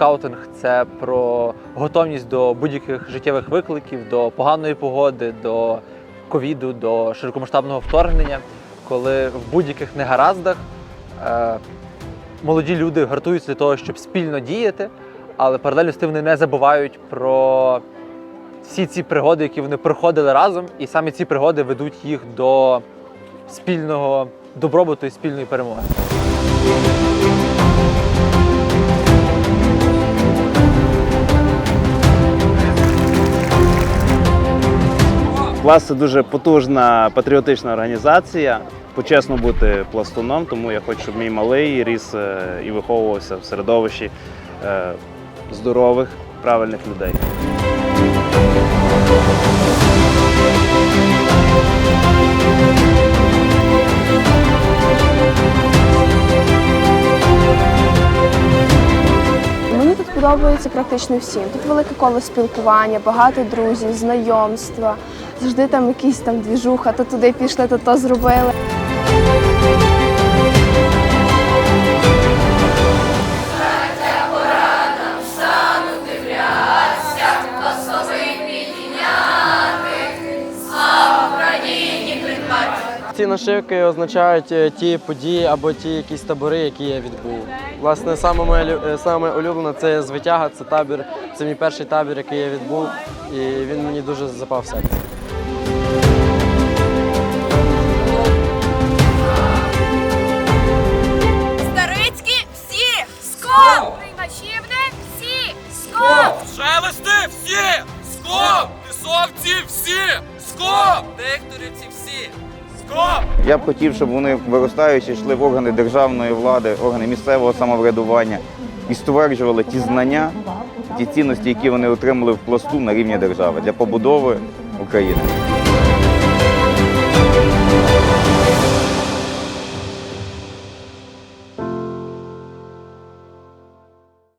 скаутинг це про готовність до будь-яких життєвих викликів, до поганої погоди, до ковіду, до широкомасштабного вторгнення, коли в будь-яких негараздах е, молоді люди гартуються для того, щоб спільно діяти, але паралельно з тим вони не забувають про всі ці пригоди, які вони проходили разом, і саме ці пригоди ведуть їх до спільного добробуту і спільної перемоги. Пласт це дуже потужна патріотична організація. Почесно бути пластуном, тому я хочу, щоб мій малий ріс е, і виховувався в середовищі е, здорових, правильних людей. Мені тут подобається практично всім. Тут велике коло спілкування, багато друзів, знайомства. Завжди там якісь там двіжуха, то туди пішли, то то зробили. Ці нашивки означають е, ті події або ті якісь табори, які я відбув. Власне, саме моє е, саме улюблене це звитяга, це табір. Це мій перший табір, який я відбув, і він мені дуже запав серце. Лісовці всі! Скоп! Дехторівці всі! Скоп! Я б хотів, щоб вони виростаючи йшли в органи державної влади, органи місцевого самоврядування і стверджували ті знання, ті цінності, які вони отримали в пласту на рівні держави для побудови України.